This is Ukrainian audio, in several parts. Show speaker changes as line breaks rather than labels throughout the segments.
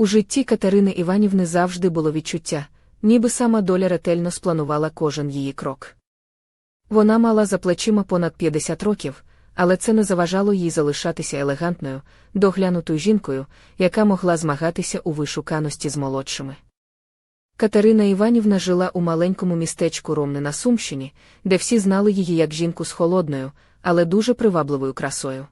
У житті Катерини Іванівни завжди було відчуття, ніби сама доля ретельно спланувала кожен її крок. Вона мала за плечима понад 50 років, але це не заважало їй залишатися елегантною, доглянутою жінкою, яка могла змагатися у вишуканості з молодшими. Катерина Іванівна жила у маленькому містечку Ромни на Сумщині, де всі знали її як жінку з холодною, але дуже привабливою красою.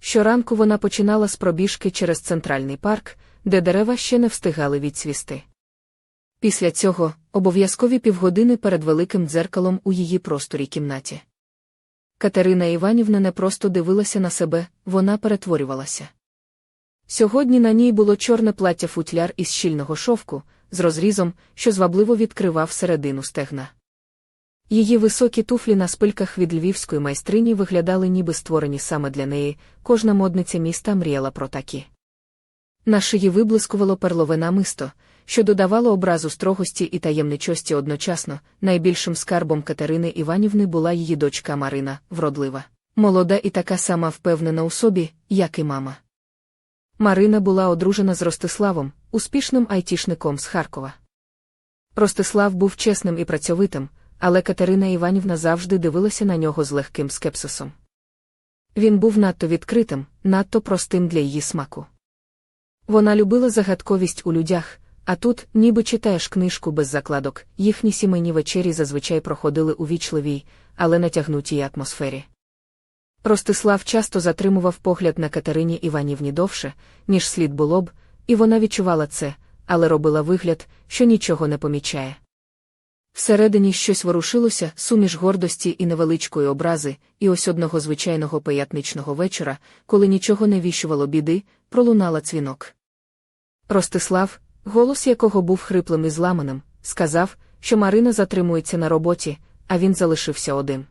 Щоранку вона починала з пробіжки через центральний парк, де дерева ще не встигали відцвісти. Після цього обов'язкові півгодини перед великим дзеркалом у її просторій кімнаті. Катерина Іванівна не просто дивилася на себе, вона перетворювалася. Сьогодні на ній було чорне плаття футляр із щільного шовку, з розрізом, що звабливо відкривав середину стегна. Її високі туфлі на спильках від львівської майстрині виглядали ніби створені саме для неї, кожна модниця міста мріяла про такі. На шиї виблискувало перлове намисто, що додавало образу строгості і таємничості одночасно. Найбільшим скарбом Катерини Іванівни була її дочка Марина, вродлива, молода і така сама впевнена у собі, як і мама. Марина була одружена з Ростиславом, успішним айтішником з Харкова. Ростислав був чесним і працьовитим, але Катерина Іванівна завжди дивилася на нього з легким скепсисом. Він був надто відкритим, надто простим для її смаку. Вона любила загадковість у людях, а тут, ніби читаєш книжку без закладок, їхні сімейні вечері зазвичай проходили у вічливій, але натягнутій атмосфері. Ростислав часто затримував погляд на Катерині Іванівні довше, ніж слід було б, і вона відчувала це, але робила вигляд, що нічого не помічає. Всередині щось ворушилося, суміш гордості і невеличкої образи, і ось одного звичайного пиятничного вечора, коли нічого не віщувало біди, пролунала дзвінок. Ростислав, голос якого був хриплим і зламаним, сказав, що Марина затримується на роботі, а він залишився один.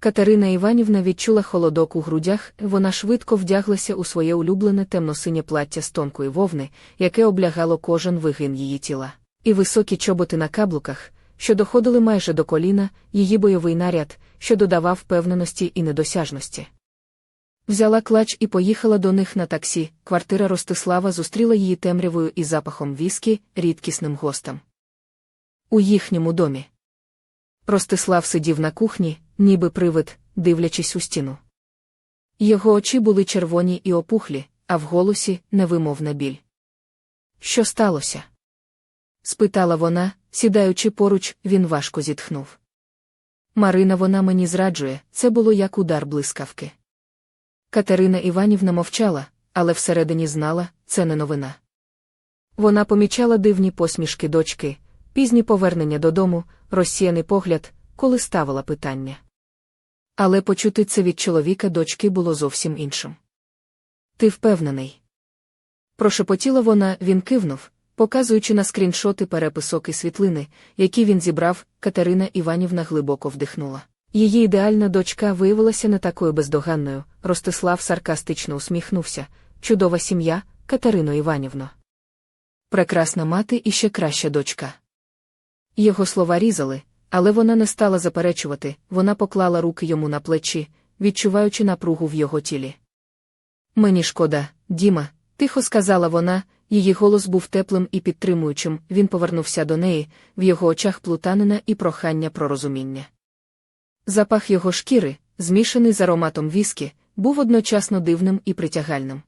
Катерина Іванівна відчула холодок у грудях, вона швидко вдяглася у своє улюблене темно-синє плаття з тонкої вовни, яке облягало кожен вигин її тіла, і високі чоботи на каблуках, що доходили майже до коліна, її бойовий наряд, що додавав впевненості і недосяжності. Взяла клач і поїхала до них на таксі. Квартира Ростислава зустріла її темрявою і запахом віскі, рідкісним гостем. У їхньому домі. Ростислав сидів на кухні, ніби привид, дивлячись у стіну. Його очі були червоні і опухлі, а в голосі невимовна біль. Що сталося? спитала вона, сідаючи поруч, він важко зітхнув. Марина вона мені зраджує, це було як удар блискавки. Катерина Іванівна мовчала, але всередині знала, це не новина. Вона помічала дивні посмішки дочки, пізні повернення додому, розсіяний погляд, коли ставила питання. Але почути це від чоловіка дочки було зовсім іншим. Ти впевнений? Прошепотіла вона, він кивнув, показуючи на скріншоти переписок і світлини, які він зібрав, Катерина Іванівна глибоко вдихнула. Її ідеальна дочка виявилася не такою бездоганною. Ростислав саркастично усміхнувся. Чудова сім'я, Катерино Іванівно. Прекрасна мати і ще краща дочка. Його слова різали, але вона не стала заперечувати, вона поклала руки йому на плечі, відчуваючи напругу в його тілі. Мені шкода, Діма, тихо сказала вона, її голос був теплим і підтримуючим, він повернувся до неї, в його очах плутанина і прохання про розуміння. Запах його шкіри, змішаний з ароматом віскі, був одночасно дивним і притягальним.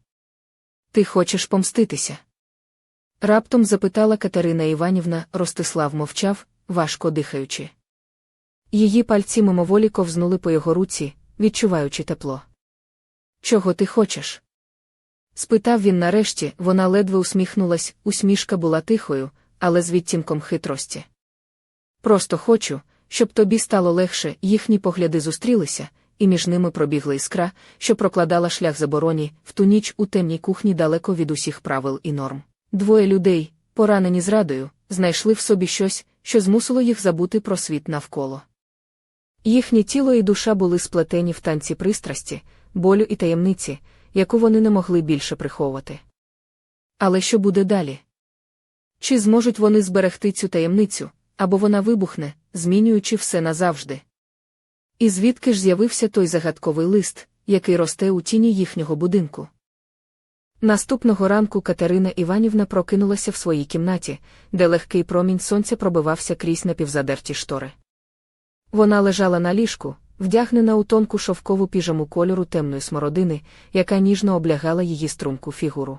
Ти хочеш помститися? Раптом запитала Катерина Іванівна, Ростислав мовчав, важко дихаючи. Її пальці мимоволі ковзнули по його руці, відчуваючи тепло. Чого ти хочеш? Спитав він нарешті, вона ледве усміхнулась, усмішка була тихою, але з відтінком хитрості. Просто хочу, щоб тобі стало легше, їхні погляди зустрілися, і між ними пробігла іскра, що прокладала шлях забороні, в ту ніч у темній кухні далеко від усіх правил і норм. Двоє людей, поранені зрадою, знайшли в собі щось, що змусило їх забути про світ навколо. Їхнє тіло і душа були сплетені в танці пристрасті, болю і таємниці, яку вони не могли більше приховувати. Але що буде далі? Чи зможуть вони зберегти цю таємницю, або вона вибухне, змінюючи все назавжди? І звідки ж з'явився той загадковий лист, який росте у тіні їхнього будинку? Наступного ранку Катерина Іванівна прокинулася в своїй кімнаті, де легкий промінь сонця пробивався крізь напівзадерті штори. Вона лежала на ліжку, вдягнена у тонку шовкову піжаму кольору темної смородини, яка ніжно облягала її струнку фігуру.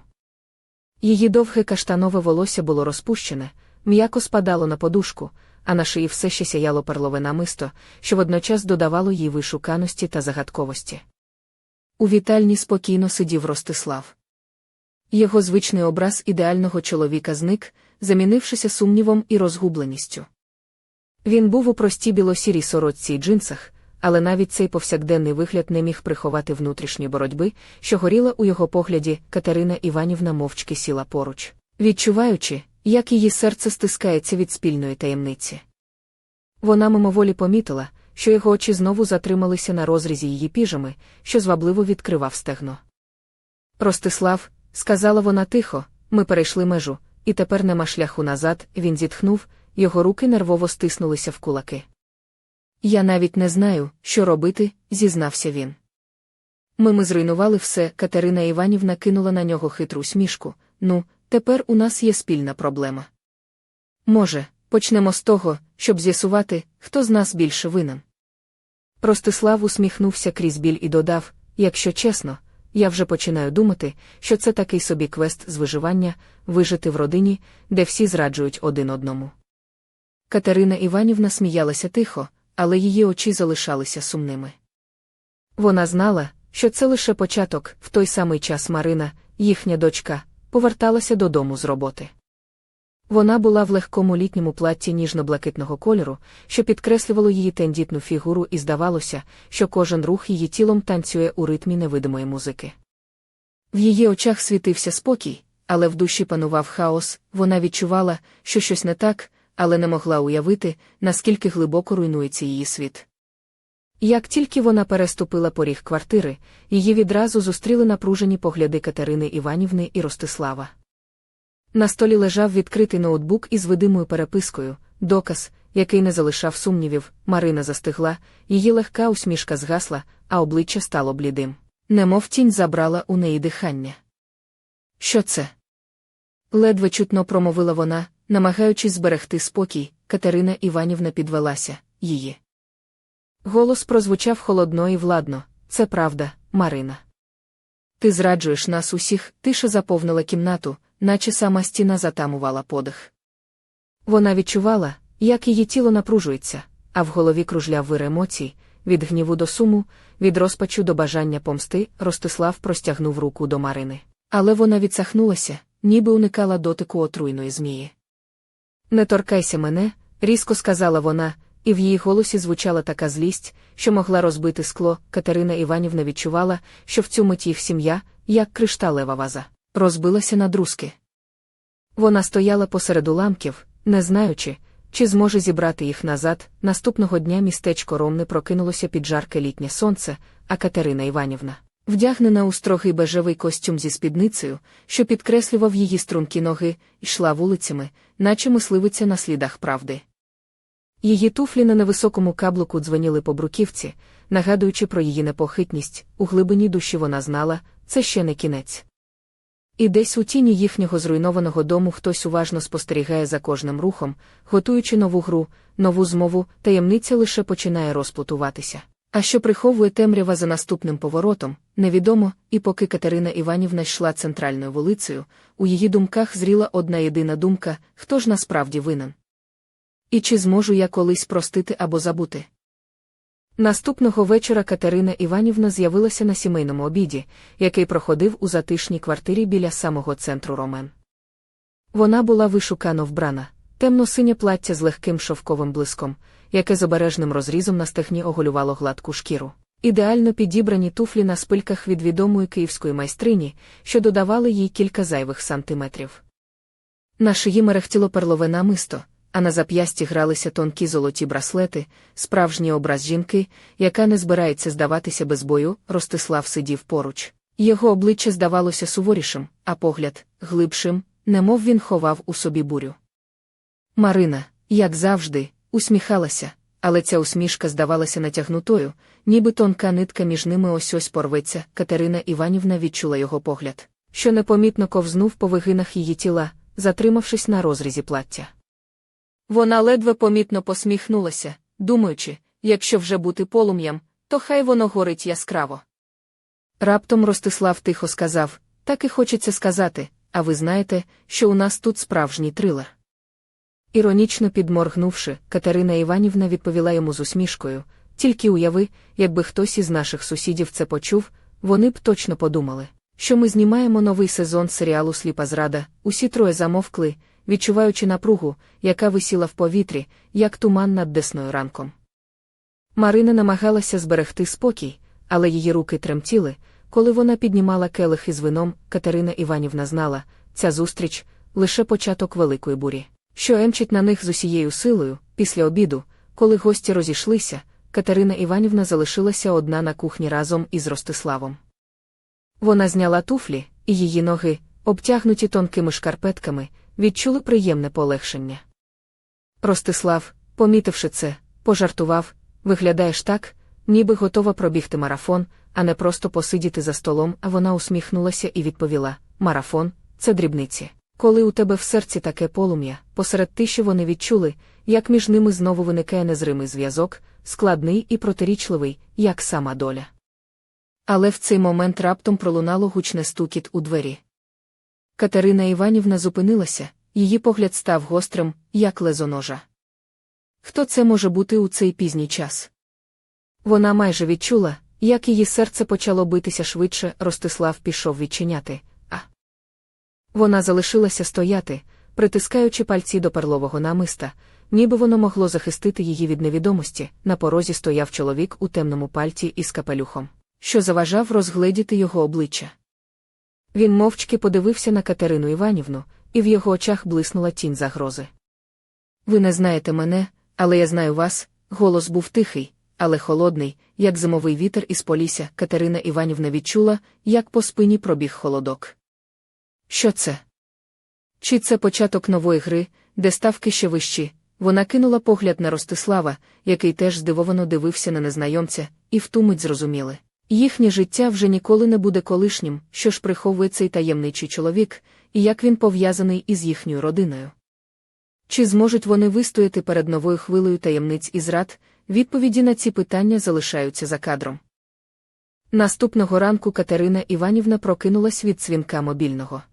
Її довге каштанове волосся було розпущене, м'яко спадало на подушку, а на шиї все ще сяяло перлове намисто, що водночас додавало їй вишуканості та загадковості. У вітальні спокійно сидів Ростислав. Його звичний образ ідеального чоловіка зник, замінившися сумнівом і розгубленістю. Він був у простій білосірій сорочці й джинсах, але навіть цей повсякденний вигляд не міг приховати внутрішньої боротьби, що горіла у його погляді, Катерина Іванівна мовчки сіла поруч, відчуваючи, як її серце стискається від спільної таємниці. Вона мимоволі помітила, що його очі знову затрималися на розрізі її піжами, що звабливо відкривав стегно. Ростислав, сказала вона тихо, ми перейшли межу, і тепер нема шляху назад, він зітхнув, його руки нервово стиснулися в кулаки. Я навіть не знаю, що робити, зізнався він. Ми ми зруйнували все, Катерина Іванівна кинула на нього хитру смішку. Ну, тепер у нас є спільна проблема. Може, почнемо з того, щоб з'ясувати, хто з нас більше винен. Ростислав усміхнувся крізь біль і додав: якщо чесно, я вже починаю думати, що це такий собі квест з виживання, вижити в родині, де всі зраджують один одному. Катерина Іванівна сміялася тихо, але її очі залишалися сумними. Вона знала, що це лише початок, в той самий час Марина, їхня дочка, поверталася додому з роботи. Вона була в легкому літньому платті ніжно-блакитного кольору, що підкреслювало її тендітну фігуру, і здавалося, що кожен рух її тілом танцює у ритмі невидимої музики. В її очах світився спокій, але в душі панував хаос, вона відчувала, що щось не так, але не могла уявити, наскільки глибоко руйнується її світ. Як тільки вона переступила поріг квартири, її відразу зустріли напружені погляди Катерини Іванівни і Ростислава. На столі лежав відкритий ноутбук із видимою перепискою, доказ, який не залишав сумнівів, Марина застигла, її легка усмішка згасла, а обличчя стало блідим. Немов тінь забрала у неї дихання. Що це? Ледве чутно промовила вона, намагаючись зберегти спокій, Катерина Іванівна підвелася її. Голос прозвучав холодно і владно це правда, Марина. Ти зраджуєш нас усіх, тиша заповнила кімнату, наче сама стіна затамувала подих. Вона відчувала, як її тіло напружується, а в голові кружляв вир емоцій, від гніву до суму, від розпачу до бажання помсти, Ростислав простягнув руку до Марини. Але вона відсахнулася, ніби уникала дотику отруйної змії. Не торкайся мене, різко сказала вона, і в її голосі звучала така злість, що могла розбити скло. Катерина Іванівна відчувала, що в цю мить їх сім'я, як кришталева ваза, розбилася на друзки. Вона стояла посеред уламків, не знаючи, чи зможе зібрати їх назад. Наступного дня містечко Ромне прокинулося під жарке літнє сонце, а Катерина Іванівна, вдягнена у строгий бежевий костюм зі спідницею, що підкреслював її стрункі ноги, йшла вулицями, наче мисливиця на слідах правди. Її туфлі на невисокому каблуку дзвеніли по бруківці, нагадуючи про її непохитність, у глибині душі вона знала, це ще не кінець. І десь у тіні їхнього зруйнованого дому хтось уважно спостерігає за кожним рухом, готуючи нову гру, нову змову, таємниця лише починає розплутуватися. А що приховує темрява за наступним поворотом, невідомо, і поки Катерина Іванівна йшла центральною вулицею, у її думках зріла одна єдина думка хто ж насправді винен. І чи зможу я колись простити або забути? Наступного вечора Катерина Іванівна з'явилася на сімейному обіді, який проходив у затишній квартирі біля самого центру Ромен. Вона була вишукано вбрана, темно-синє плаття з легким шовковим блиском, яке з обережним розрізом на стегні оголювало гладку шкіру. Ідеально підібрані туфлі на спильках від відомої київської майстрині, що додавали їй кілька зайвих сантиметрів. На шиї мерехтіло перлове намисто, а на зап'ясті гралися тонкі золоті браслети, справжній образ жінки, яка не збирається здаватися без бою, Ростислав сидів поруч. Його обличчя здавалося суворішим, а погляд глибшим, немов він ховав у собі бурю. Марина, як завжди, усміхалася, але ця усмішка здавалася натягнутою, ніби тонка нитка між ними ось ось порветься. Катерина Іванівна відчула його погляд. що непомітно ковзнув по вигинах її тіла, затримавшись на розрізі плаття. Вона ледве помітно посміхнулася, думаючи, якщо вже бути полум'ям, то хай воно горить яскраво. Раптом Ростислав тихо сказав так і хочеться сказати, а ви знаєте, що у нас тут справжній трилер. Іронічно підморгнувши, Катерина Іванівна відповіла йому з усмішкою. Тільки уяви, якби хтось із наших сусідів це почув, вони б точно подумали, що ми знімаємо новий сезон серіалу Сліпа зрада, усі троє замовкли, відчуваючи напругу, яка висіла в повітрі, як туман над десною ранком. Марина намагалася зберегти спокій, але її руки тремтіли, коли вона піднімала келих із вином, Катерина Іванівна знала, ця зустріч лише початок великої бурі, що емчить на них з усією силою, після обіду, коли гості розійшлися, Катерина Іванівна залишилася одна на кухні разом із Ростиславом. Вона зняла туфлі, і її ноги, обтягнуті тонкими шкарпетками, відчули приємне полегшення. Ростислав, помітивши це, пожартував виглядаєш так, ніби готова пробігти марафон, а не просто посидіти за столом, а вона усміхнулася і відповіла: Марафон це дрібниці. Коли у тебе в серці таке полум'я, посеред тиші вони відчули, як між ними знову виникає незримий зв'язок, складний і протирічливий, як сама доля. Але в цей момент раптом пролунало гучне стукіт у двері. Катерина Іванівна зупинилася, її погляд став гострим, як лезоножа. Хто це може бути у цей пізній час? Вона майже відчула, як її серце почало битися швидше, Ростислав пішов відчиняти, вона залишилася стояти, притискаючи пальці до перлового намиста, ніби воно могло захистити її від невідомості. На порозі стояв чоловік у темному пальті із капелюхом, що заважав розгледіти його обличчя. Він мовчки подивився на Катерину Іванівну, і в його очах блиснула тінь загрози. Ви не знаєте мене, але я знаю вас. Голос був тихий, але холодний, як зимовий вітер із полісся, Катерина Іванівна відчула, як по спині пробіг холодок. Що це? Чи це початок нової гри, де ставки ще вищі? Вона кинула погляд на Ростислава, який теж здивовано дивився на незнайомця, і в ту зрозуміли. Їхнє життя вже ніколи не буде колишнім, що ж приховує цей таємничий чоловік, і як він пов'язаний із їхньою родиною. Чи зможуть вони вистояти перед новою хвилею таємниць і зрад, відповіді на ці питання залишаються за кадром. Наступного ранку Катерина Іванівна прокинулась від дзвінка мобільного.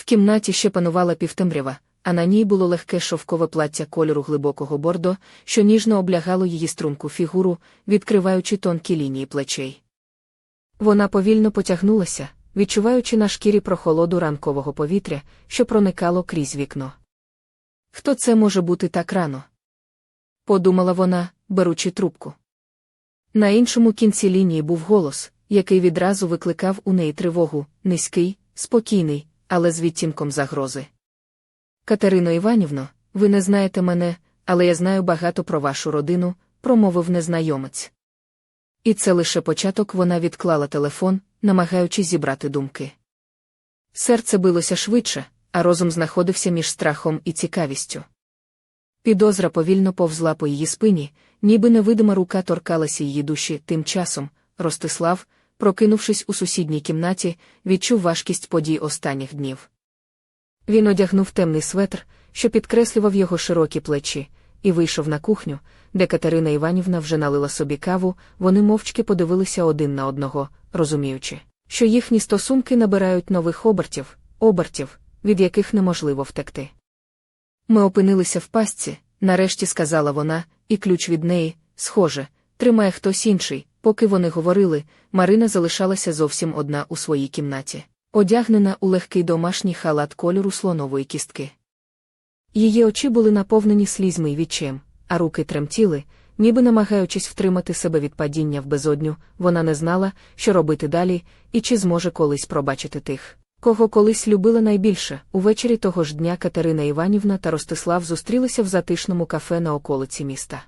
В кімнаті ще панувала півтемрява, а на ній було легке шовкове плаття кольору глибокого бордо, що ніжно облягало її струнку фігуру, відкриваючи тонкі лінії плечей. Вона повільно потягнулася, відчуваючи на шкірі прохолоду ранкового повітря, що проникало крізь вікно. Хто це може бути так рано? Подумала вона, беручи трубку. На іншому кінці лінії був голос, який відразу викликав у неї тривогу, низький, спокійний, але з відтінком загрози. Катерино Іванівно, ви не знаєте мене, але я знаю багато про вашу родину, промовив незнайомець. І це лише початок вона відклала телефон, намагаючись зібрати думки. Серце билося швидше, а розум знаходився між страхом і цікавістю. Підозра повільно повзла по її спині, ніби невидима рука торкалася її душі тим часом. Ростислав, прокинувшись у сусідній кімнаті, відчув важкість подій останніх днів. Він одягнув темний светр, що підкреслював його широкі плечі, і вийшов на кухню, де Катерина Іванівна вже налила собі каву, вони мовчки подивилися один на одного, розуміючи, що їхні стосунки набирають нових обертів, обертів, від яких неможливо втекти. Ми опинилися в пастці, нарешті сказала вона, і ключ від неї, схоже, тримає хтось інший. Поки вони говорили, Марина залишалася зовсім одна у своїй кімнаті, одягнена у легкий домашній халат кольору слонової кістки. Її очі були наповнені слізьми й відчем, а руки тремтіли, ніби намагаючись втримати себе від падіння в безодню, вона не знала, що робити далі, і чи зможе колись пробачити тих, кого колись любила найбільше. Увечері того ж дня Катерина Іванівна та Ростислав зустрілися в затишному кафе на околиці міста.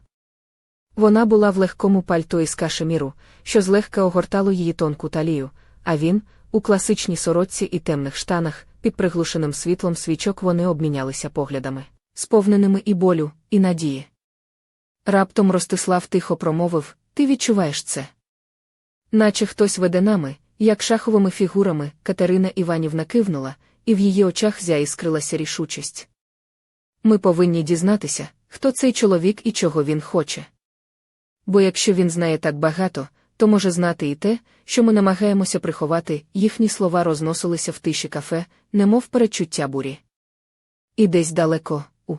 Вона була в легкому пальто із кашеміру, що злегка огортало її тонку талію, а він, у класичній сорочці і темних штанах, під приглушеним світлом свічок вони обмінялися поглядами, сповненими і болю, і надії. Раптом Ростислав тихо промовив Ти відчуваєш це? Наче хтось веде нами, як шаховими фігурами, Катерина Іванівна кивнула, і в її очах зяіскрилася рішучість. Ми повинні дізнатися, хто цей чоловік і чого він хоче. Бо якщо він знає так багато, то може знати і те, що ми намагаємося приховати, їхні слова розносилися в тиші кафе, немов перечуття бурі. І десь далеко, у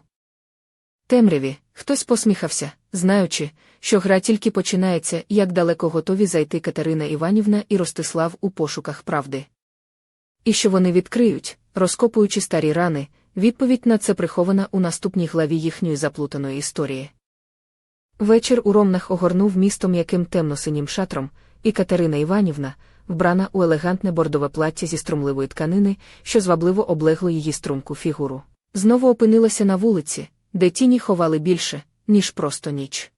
темряві, хтось посміхався, знаючи, що гра тільки починається, як далеко готові зайти Катерина Іванівна і Ростислав у пошуках правди. І що вони відкриють, розкопуючи старі рани, відповідь на це прихована у наступній главі їхньої заплутаної історії. Вечір у Ромнах огорнув місто м'яким темно-синім шатром, і Катерина Іванівна, вбрана у елегантне бордове плаття зі струмливої тканини, що звабливо облегло її струнку фігуру, знову опинилася на вулиці, де тіні ховали більше, ніж просто ніч.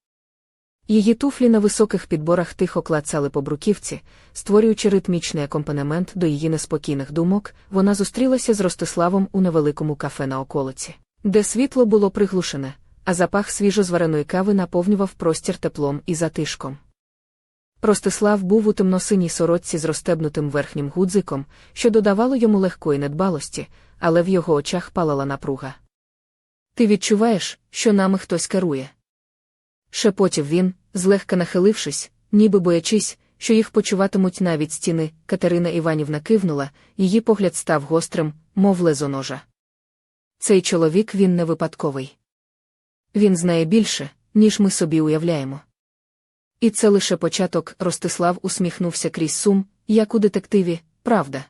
Її туфлі на високих підборах тихо клацали по бруківці, створюючи ритмічний акомпанемент до її неспокійних думок, вона зустрілася з Ростиславом у невеликому кафе на околиці, де світло було приглушене, а запах свіжозвареної кави наповнював простір теплом і затишком. Ростислав був у темносиній сорочці з розстебнутим верхнім гудзиком, що додавало йому легкої недбалості, але в його очах палала напруга. Ти відчуваєш, що нами хтось керує? Шепотів він, злегка нахилившись, ніби боячись, що їх почуватимуть навіть стіни, Катерина Іванівна кивнула, її погляд став гострим, мов лезо ножа. Цей чоловік він не випадковий. Він знає більше, ніж ми собі уявляємо. І це лише початок, Ростислав усміхнувся крізь сум, як у детективі, правда.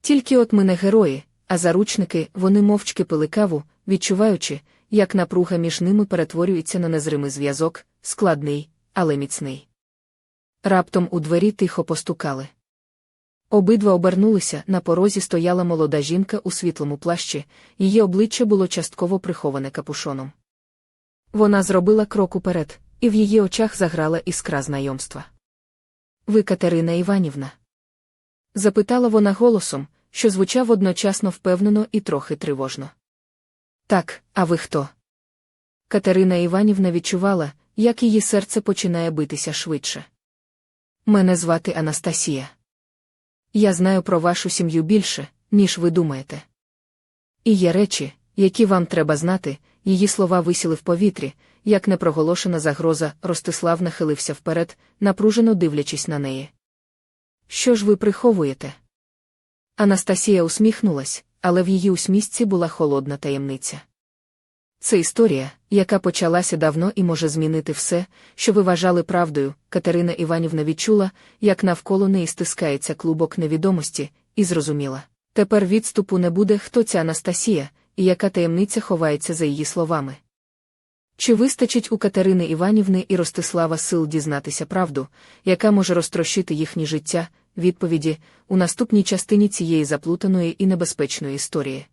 Тільки от ми не герої, а заручники вони мовчки пили каву, відчуваючи, як напруга між ними перетворюється на незримий зв'язок, складний, але міцний. Раптом у двері тихо постукали. Обидва обернулися, на порозі стояла молода жінка у світлому плащі, її обличчя було частково приховане капушоном. Вона зробила крок уперед, і в її очах заграла іскра знайомства. Ви Катерина Іванівна? запитала вона голосом, що звучав одночасно впевнено і трохи тривожно. Так, а ви хто? Катерина Іванівна відчувала, як її серце починає битися швидше. Мене звати Анастасія. Я знаю про вашу сім'ю більше, ніж ви думаєте. І є речі, які вам треба знати, її слова висіли в повітрі, як непроголошена загроза, Ростислав нахилився вперед, напружено дивлячись на неї. Що ж ви приховуєте? Анастасія усміхнулась, але в її усмісці була холодна таємниця. Це історія, яка почалася давно і може змінити все, що ви вважали правдою. Катерина Іванівна відчула, як навколо неї стискається клубок невідомості, і зрозуміла. Тепер відступу не буде, хто ця Анастасія, і яка таємниця ховається за її словами. Чи вистачить у Катерини Іванівни і Ростислава сил дізнатися правду, яка може розтрощити їхнє життя, відповіді у наступній частині цієї заплутаної і небезпечної історії?